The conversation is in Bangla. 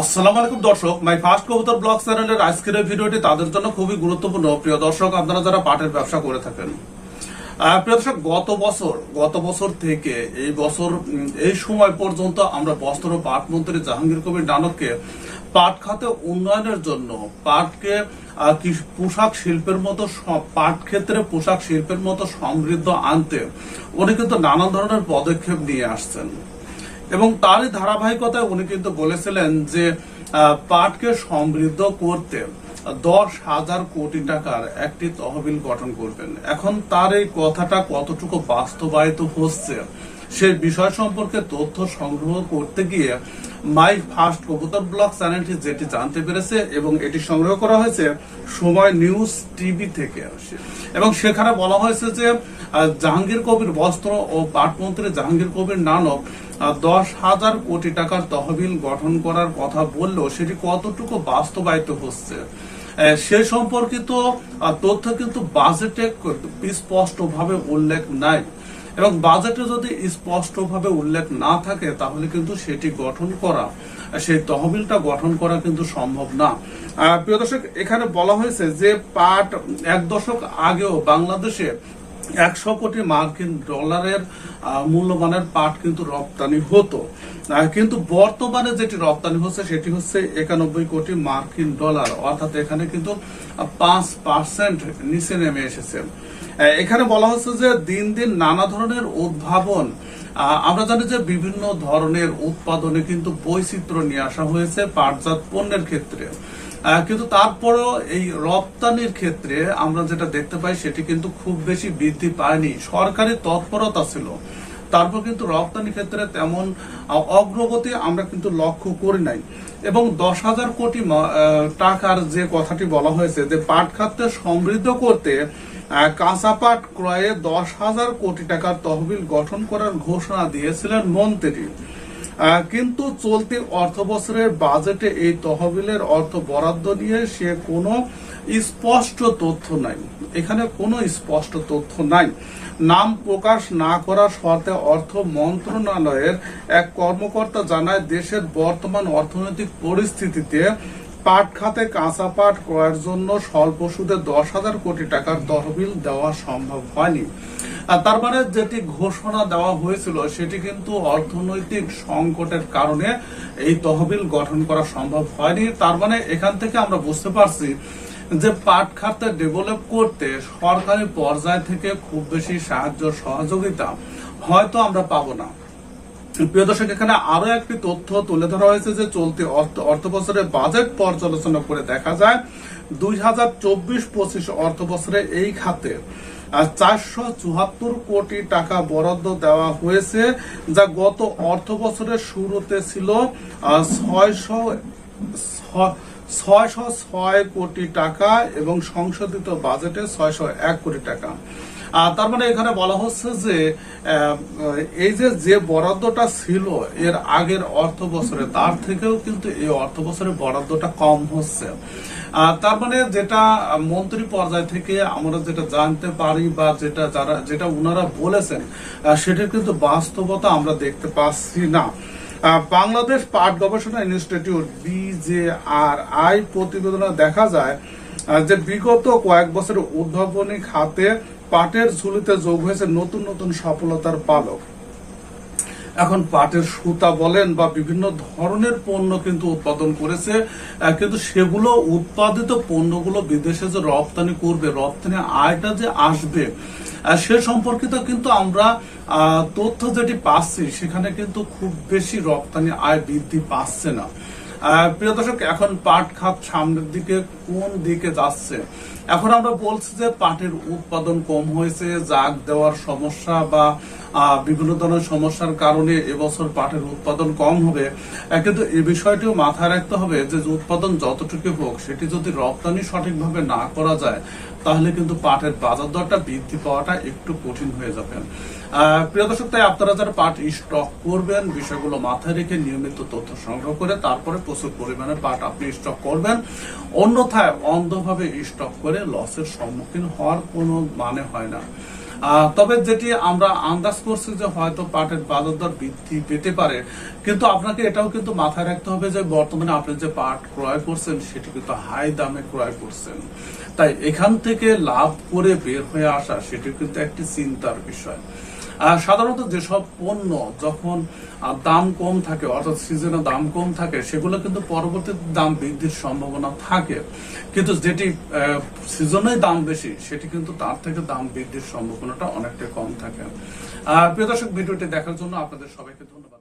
আসসালামু আলাইকুম দর্শক মাই ফার্স্ট কবুতর ব্লগ চ্যানেলের আজকের ভিডিওটি তাদের জন্য খুবই গুরুত্বপূর্ণ। প্রিয় দর্শক, আপনারা যারা পাটের ব্যবসা করে থাকেন প্রিয় দর্শক, গত বছর গত বছর থেকে এই বছর এই সময় পর্যন্ত আমরা বস্ত্র পাট মন্ত্রী জাহাঙ্গীর কবির নানককে পাট খাতে উন্নয়নের জন্য, পাটকে পোশাক শিল্পের মতো পাট ক্ষেত্রে পোশাক শিল্পের মতো সমৃদ্ধ আনতে উনি কিন্তু নানা ধরনের পদক্ষেপ নিয়ে আসছেন। এবং তারই ধারাবাহিকতায় উনি কিন্তু বলেছিলেন যে পাটকে সমৃদ্ধ করতে দশ হাজার কোটি টাকার একটি তহবিল গঠন করবেন। এখন তার এই কথাটা কতটুকু বাস্তবায়িত হচ্ছে? সেই বিষয় সম্পর্কে তথ্য সংগ্রহ করতে গিয়ে মাই ফার্স্ট কবুতর ব্লগ চ্যানেলটি যেটি জানতে পেরেছে এবং এটি সংগ্রহ করা হয়েছে সময় নিউজ টিভি থেকে। এবং সেখানে বলা হয়েছে যে জাহাঙ্গীর কবির বস্ত্র ও পাটমন্ত্রী জাহাঙ্গীর কবির নানক দশ হাজার কোটি টাকার তহবিল গঠন করার কথা বললেও সেটি কতটুকু বাস্তবায়িত হচ্ছে? সে সম্পর্কিত তথ্য কিন্তু বাজেটে স্পষ্টভাবে উল্লেখ নাই। এবং বাজেটে যদি স্পষ্টভাবে উল্লেখ না থাকে, তাহলে কিন্তু সেটি গঠন করা, সেই তহবিলটা গঠন করা কিন্তু সম্ভব না। প্রিয় দর্শক, এখানে বলা হয়েছে যে পাট এক দশক আগেও বাংলাদেশে একশো কোটি মার্কিন ডলারের মূল্যমানের পাট কিন্তু রপ্তানি হতো। কিন্তু বর্তমানে যেটি রপ্তানি হচ্ছে, সেটি হচ্ছে একানব্বই কোটি মার্কিন ডলার। অর্থাৎ এখানে কিন্তু পাঁচ পার্সেন্ট নিচে নেমে এসেছে। এখানে বলা হচ্ছে যে দিন দিন নানা ধরনের উদ্ভাবন আমরা জানি যে বিভিন্ন ধরনের উৎপাদনে কিন্তু বৈচিত্র্য নিয়ে আসা হয়েছে পাটজাত পণ্যের ক্ষেত্রে। কিন্তু তারপরেও এই রপ্তানির ক্ষেত্রে আমরা যেটা দেখতে পাই সেটি কিন্তু খুব বেশি বৃদ্ধি পায়নি। সরকারি তৎপরতা ছিল। তারপর কিন্তু রপ্তানি ক্ষেত্রে তেমন অগ্রগতি আমরা কিন্তু লক্ষ্য করি নাই। এবং দশ হাজার কোটি টাকার যে কথাটি বলা হয়েছে যে পাট খাতকে সমৃদ্ধ করতে আহ, কাঁচা পাট ক্রয়ে দশ হাজার কোটি টাকার তহবিল গঠন করার ঘোষণা দিয়েছিলেন মন্ত্রী। কিন্তু চলতি অর্থ বছরের বাজেটে এই তহবিলের অর্থ বরাদ্দ নিয়ে সে কোনো স্পষ্ট তথ্য নাই। এখানে কোনো স্পষ্ট তথ্য নাই। নাম প্রকাশ না করার শর্তে অর্থ মন্ত্রণালয়ের এক কর্মকর্তা জানায় দেশের বর্তমান অর্থনৈতিক পরিস্থিতিতে পাট খাতে কাঁচা পাট ক্রয়ের জন্য স্বল্প সুদে দশ হাজার কোটি টাকার তহবিল দেওয়া সম্ভব হয়নি। আর তার মানে যেটি ঘোষণা দেওয়া হয়েছিল, সেটি কিন্তু অর্থনৈতিক সংকটের কারণে এই তহবিল গঠন করা সম্ভব হয়নি। তার মানে এখান থেকে আমরা বুঝতে পারছি যে পাট খাতে ডেভেলপ করতে সরকারি পর্যায় থেকে খুব বেশি সাহায্য সহযোগিতা হয়তো আমরা পাবো না। প্রিয় দর্শক, এখানে আরও একটি তথ্য তুলে ধরা হয়েছে যে চলতি অর্থ বাজেট পর্যালোচনা করে দেখা যায় দুই হাজার চব্বিশ পঁচিশ অর্থ বছরে এই খাতে চারশো চুয়াত্তর কোটি টাকা বরাদ্দ দেওয়া হয়েছে, যা গত অর্থ বছরের শুরুতে ছিল ছয়শো ছয়শো ছয় কোটি টাকা এবং সংশোধিত বাজেটে ছয়শো এক কোটি টাকা। তার মানে এখানে বলা হচ্ছে যে এই যে যে বরাদ্দটা ছিল এর আগের অর্থ বছরে, তার থেকেও কিন্তু এই অর্থ বছরে বরাদ্দটা কম হচ্ছে। তার মানে যেটা মন্ত্রী পর্যায় থেকে আমরা যেটা জানতে পারি বা যেটা যারা, যেটা উনারা বলেছেন সেটার কিন্তু বাস্তবতা আমরা দেখতে পাচ্ছি না। বাংলাদেশ পাট গবেষণা ইনস্টিটিউট বিজেআর আই প্রতিবেদনে দেখা যায় যে বিগত কয়েক বছরের উদ্ভাবনী খাতে পাটের ঝুলিতে যোগ হয়েছে নতুন নতুন সফলতার পালক। এখন পাটের সুতা বলেন বা বিভিন্ন ধরনের পণ্য কিন্তু উৎপাদন করেছে কিন্তু সেগুলো উৎপাদিত পণ্যগুলো বিদেশে যে রপ্তানি করবে, রপ্তানি আয়টা যে আসবে সে সম্পর্কিত কিন্তু আমরা তথ্য যেটি পাচ্ছি, সেখানে কিন্তু খুব বেশি রপ্তানি আয় বৃদ্ধি পাচ্ছে না। প্রিয় দর্শক, এখন পাট খাত সামনের দিকে কোন দিকে যাচ্ছে? এখন আমরা বলছি যে পাটের উৎপাদন কম হয়েছে, জাগ দেওয়ার সমস্যা বা বিভিন্ন ধরনের সমস্যার কারণে এবছর পাটের উৎপাদন কম হবে। কিন্তু এ বিষয়টিও মাথায় রাখতে হবে যে উৎপাদন যতটুকু হোক, সেটি যদি রপ্তানি সঠিকভাবে না করা যায়, তাহলে কিন্তু পাটের বাজার দরটা বৃদ্ধি পাওয়াটা একটু কঠিন হয়ে যাবে। প্রিয় দর্শক, তাই আপনারা যারা পাট স্টক করবেন, বিষয়গুলো মাথায় রেখে নিয়মিত তথ্য সংগ্রহ করে তারপরে প্রচুর পরিমাণে পাট আপনি স্টক করবেন। অন্যথায় অন্ধভাবে স্টক করে লসের সম্মুখীন হওয়ার কোনো মানে হয় না। তবে যেটি আমরা আন্দাজ করছি যে হয়তো পাটের বাজার দর বৃদ্ধি পেতে পারে, কিন্তু আপনাকে এটাও কিন্তু মাথায় রাখতে হবে যে বর্তমানে আপনি যে পাট ক্রয় করছেন, সেটি কিন্তু হাই দামে ক্রয় করছেন। তাই এখান থেকে লাভ করে বের হয়ে আসা, সেটি কিন্তু একটি চিন্তার বিষয়। সাধারণত যেসব পণ্য যখন দাম কম থাকে, অর্থাৎ সিজনে দাম কম থাকে, সেগুলো কিন্তু পরবর্তীতে দাম বৃদ্ধির সম্ভাবনা থাকে। কিন্তু যেটি সিজনে দাম বেশি, সেটি কিন্তু তার থেকে দাম বৃদ্ধির সম্ভাবনাটা অনেকটা কম থাকে। প্রিয় দর্শক, ভিডিওটি দেখার জন্য আপনাদের সবাইকে ধন্যবাদ।